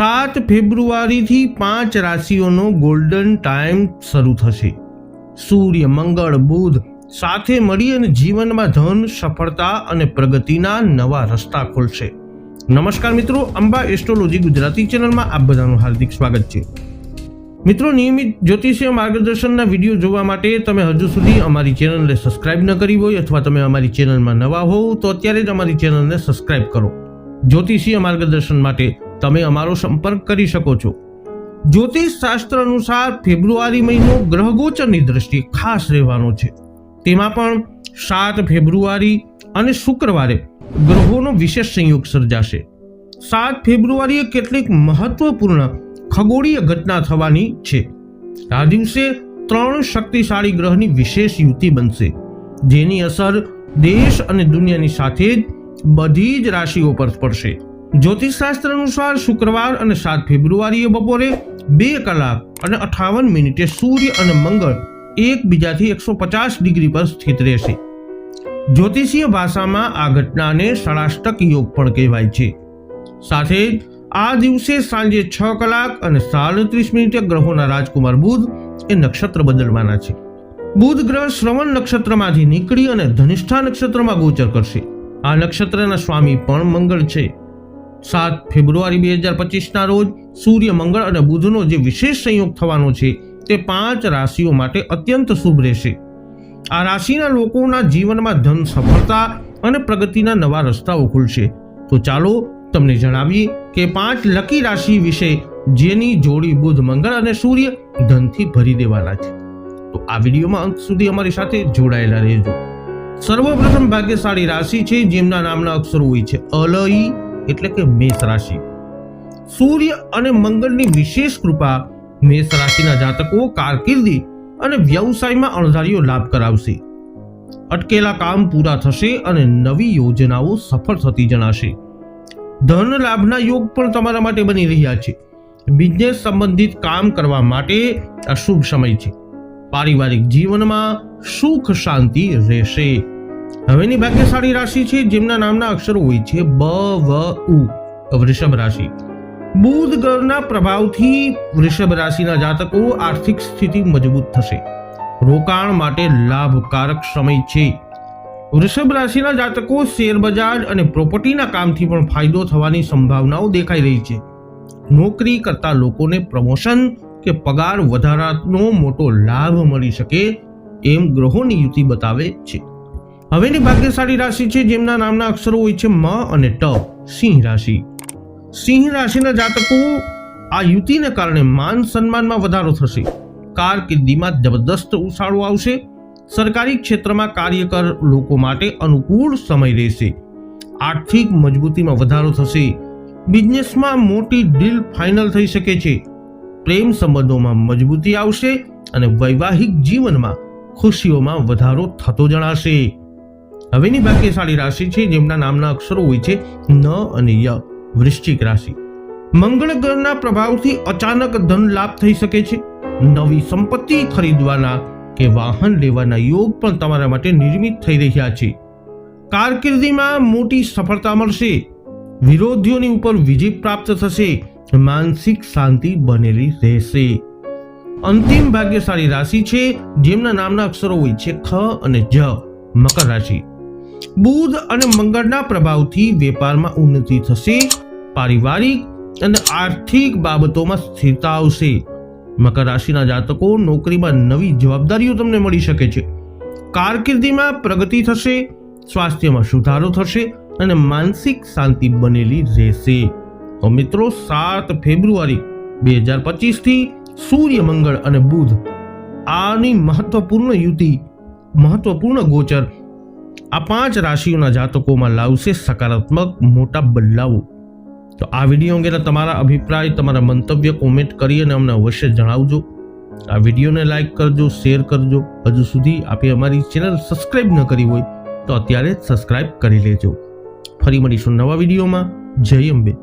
સાત ફેબ્રુઆરીથી પાંચ રાશિઓનો golden time શરૂ થશે. સૂર્ય, મંગળ, બુધ સાથે મળી અને જીવનમાં ધન, સફળતા અને પ્રગતિના નવા રસ્તા ખોલશે. નમસ્કાર મિત્રો, અંબા એસ્ટ્રોલોજી ગુજરાતી ચેનલમાં આપ બધાનું હાર્દિક સ્વાગત છે. મિત્રો, નિયમિત જ્યોતિષીય માર્ગદર્શનના વીડિયો જોવા માટે તમે હજુ સુધી અમારી ચેનલને સબસ્ક્રાઇબ ન કરી હોય અથવા તમે અમારી ચેનલમાં નવા હોવ તો અત્યારે જ અમારી ચેનલને સબસ્ક્રાઇબ કરો. જ્યોતિષીય માર્ગદર્શન માટે તમે અમારો સંપર્ક કરી શકો છો. જ્યોતિષ શાસ્ત્ર અનુસાર ફેબ્રુઆરી મહિનો ગ્રહગોચરની દ્રષ્ટિએ ખાસ રહેવાનો છે. તેમાં પણ સાત ફેબ્રુઆરી અને શુક્રવારે ગ્રહોનો વિશેષ સંયોગ સર્જાશે. સાત ફેબ્રુઆરીએ કેટલીક મહત્વપૂર્ણ ખગોળીય ઘટના થવાની છે. આ દિવસે ત્રણ શક્તિશાળી ગ્રહની વિશેષ યુતિ બનશે, જેની અસર દેશ અને દુનિયાની સાથે જ બધી જ રાશિઓ પર પડશે. જ્યોતિષશાસ્ત્ર અનુસાર શુક્રવાર અને સાત ફેબ્રુઆરીએ બપોરે બે કલાક અને અઠાવન મિનિટે સૂર્ય અને મંગળ એકબીજાથી એકસો પચાસ ડિગ્રી પર સ્થિત રહેશે. જ્યોતિષીય ભાષામાં આ ઘટનાને ષડાષ્ટક યોગ પણ કહેવાય છે. સાથે જ આ દિવસે સાંજે છ કલાક અને સાડત્રીસ મિનિટે ગ્રહોના રાજકુમાર બુધ એ નક્ષત્ર બદલવાના છે. બુધ ગ્રહ શ્રવણ નક્ષત્રમાંથી નીકળી અને ધનિષ્ઠા નક્ષત્રમાં ગોચર કરશે. આ નક્ષત્રના સ્વામી પણ મંગળ છે. સાત ફેબ્રુઆરી બે હજાર પચીસના રોજ સૂર્ય, મંગળ અને બુધનો જે વિશેષ સંયોગ થવાનો છે, તે પાંચ રાશિઓ માટે અત્યંત શુભ રહેશે. આ રાશિના લોકોના જીવનમાં ધન સફળતા અને પ્રગતિના નવા રસ્તાઓ ખુલશે. તો ચાલો તમને જણાવીએ કે પાંચ લકી રાશિ વિશે જેની જોડી બુધ, મંગળ અને સૂર્ય ધનથી ભરી દેવાના છે. તો આ વિડીયોમાં અંત સુધી અમારી સાથે જોડાયેલા રહેજો. સર્વપ્રથમ ભાગ્યશાળી રાશિ છે, જેમના નામના અક્ષરો હોય છે અલઈ એટલે કે મેષ રાશિ. સૂર્ય અને મંગળની વિશેષ કૃપા મેષ રાશિના જાતકો કારકિર્દી અને વ્યવસાયમાં અણધાર્યો લાભ કરાવશે. અટકેલા કામ પૂરા થશે અને નવી યોજનાઓ સફળ થતી જણાશે. ધન લાભના યોગ પણ તમારા માટે બની રહ્યા છે. બિઝનેસ સંબંધિત કામ કરવા માટે આ શુભ સમય છે. પારિવારિક જીવનમાં સુખ શાંતિ રહેશે. હવેની ભાગ્યશાળી રાશિ છે, જેમના નામના અક્ષરો હોય છે, બ, વ, ઉ, વૃષભ રાશિ. બુધ ગ્રહના પ્રભાવથી વૃષભ રાશિના જાતકો આર્થિક સ્થિતિ મજબૂત થશે. રોકાણ માટે લાભકારક સમય છે. વૃષભ રાશિના જાતકો શેર બજાર અને પ્રોપર્ટીના કામથી પણ ફાયદો થવાની સંભાવનાઓ દેખાઈ રહી છે. નોકરી કરતા લોકોને પ્રમોશન કે પગાર વધારાનો મોટો લાભ મળી શકે એમ ગ્રહોની યુતિ બતાવે છે. હવેની ભાગ્યશાળી રાશિ છે જેમના નામના અક્ષરો હોય છે મ અને ટ. સિંહ રાશિ. સિંહ રાશિના જાતકો આ યુતિને કારણે માન સન્માનમાં વધારો થશે. કારકિર્દીમાં જબરદસ્ત ઉછાળો આવશે. સરકારી ક્ષેત્રમાં કાર્યકર લોકો માટે અનુકૂળ સમય રહેશે. આર્થિક મજબૂતીમાં વધારો થશે. બિઝનેસમાં મોટી ડીલ ફાઇનલ થઈ શકે છે. પ્રેમ સંબંધોમાં મજબૂતી આવશે અને વૈવાહિક જીવનમાં ખુશીઓમાં વધારો થતો જણાશે. હવેની ભાગ્યશાળી રાશિ છે, જેમના નામના અક્ષરો હોય છે, ન અને ય, વૃશ્ચિક રાશિ. મંગળ ગ્રહના પ્રભાવથી અચાનક ધન લાભ થઈ શકે છે. નવી સંપત્તિ ખરીદવાના કે વાહન લેવાના યોગ પણ તમારા માટે નિર્મિત થઈ રહ્યા છે. કારકિર્દીમાં મોટી સફળતા મળશે. વિરોધીઓની ઉપર વિજય પ્રાપ્ત થશે. માનસિક શાંતિ બનેલી રહેશે. અંતિમ ભાગ્યશાળી રાશિ છે, જેમના નામના અક્ષરો હોય છે, ખ અને જ, મકર રાશિ. બુધ અને મંગળના પ્રભાવથી વેપારમાં ઉન્નતિ થશે, પારિવારિક અને આર્થિક બાબતોમાં સ્થિરતા આવશે. મકર રાશિના જાતકો નોકરીમાં નવી જવાબદારીઓ તમને મળી શકે છે. કારકિર્દીમાં પ્રગતિ થશે, સ્વાસ્થ્યમાં સુધારો થશે અને માનસિક શાંતિ બનેલી રહેશે. તો મિત્રો, સાત ફેબ્રુઆરી બે હજાર પચીસથી સૂર્ય, મંગળ અને બુધ આની મહત્વપૂર્ણ યુતિ, મહત્વપૂર્ણ ગોચર આ પાંચ રાશિઓના જાતકોમાં લાવશે સકારાત્મક મોટા બદલાવો. તો આ વીડિયો અંગેના તમારા અભિપ્રાય, તમારા મંતવ્ય કોમેન્ટ કરી અને અમને અવશ્ય જણાવજો. આ વિડીયોને લાઈક કરજો શેર કરજો. હજુ સુધી આપે અમારી ચેનલ સબસ્ક્રાઇબ ન કરી હોય તો અત્યારે સબસ્ક્રાઇબ કરી લેજો. ફરી મળીશું નવા વિડીયોમાં. જય અંબે.